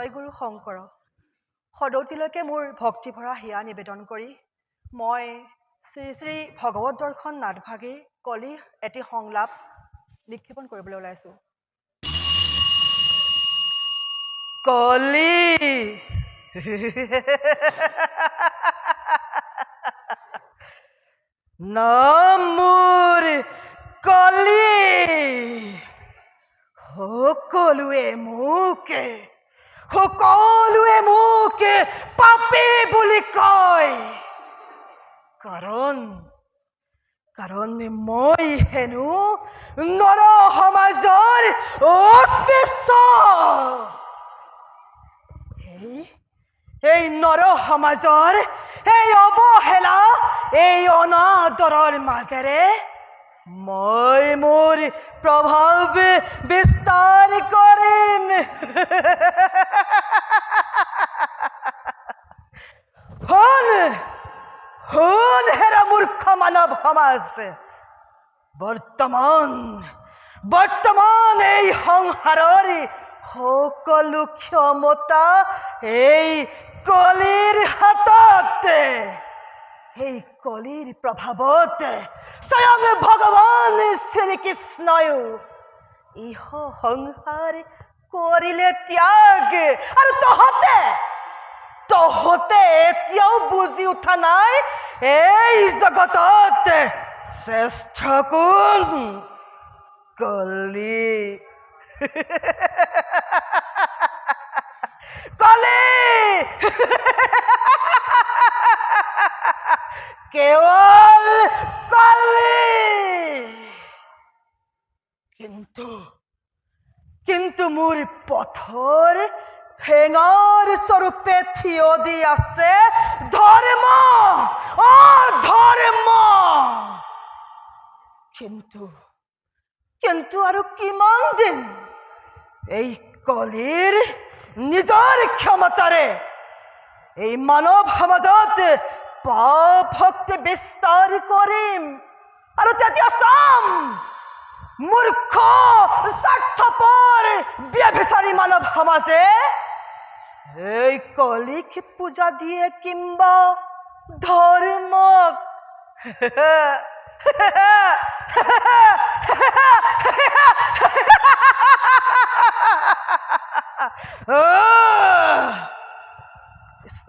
জয়গুৰু শংকৰ সদৌতিলৈকে মোৰ ভক্তিভৰা হিয়া নিবেদন কৰি মই শ্ৰী শ্ৰী ভগৱত দৰ্শন নাটভাগীৰ কলি এটি সংলাপ নিক্ষেপণ কৰিবলৈ ওলাইছোঁ। কলি! নাম মোৰ কলি! সকলোৱে মোকে সকলোৱে মোকে পাপী বুলি কয়। কাৰণ কাৰণ মই হেনো নৰ সমাজৰ অস্পৃশ্য। এই নৰ সমাজৰ এই অৱহেলা, এই অনাদৰৰ মাজেৰে মই মোৰ প্ৰভাৱ বিস্তাৰ কৰিম শুন শুন হেৰা মূৰ্খ মানৱ সমাজ বৰ্তমান বৰ্তমান এই সংসাৰৰ সকলো ক্ষমতা এই কলিৰ হাতত, এই কলিৰ প্ৰভাৱত স্বয়ং ভগৱান শ্ৰীকৃষ্ণয়ো ইহ সংসাৰ কৰিলে ত্যাগ আৰু তহঁতে তহঁতে এতিয়াও বুজি উঠা নাই। এই জগতত শ্ৰেষ্ঠ কোন? কলি। কলি! কেৱল কলি! কিন্তু কিন্তু মোৰ পথৰ হেঙৰ স্বৰূপে থিয় দি আছে ধৰ্ম অ ধৰ্ম কিন্তু কিন্তু আৰু কিমান দিন এই কলিৰ নিজৰ ক্ষমতাৰে এই মানৱ সমাজত পাপ শক্তি বিস্তাৰ কৰিম আৰু তেতিয়া চাম মূৰ্খ স্বাৰ্থপৰ ব্যভিচাৰী মানৱ সমাজে এই কলিক পূজা দিয়ে কিম্বা ধৰ্মক কৃষ্ণ।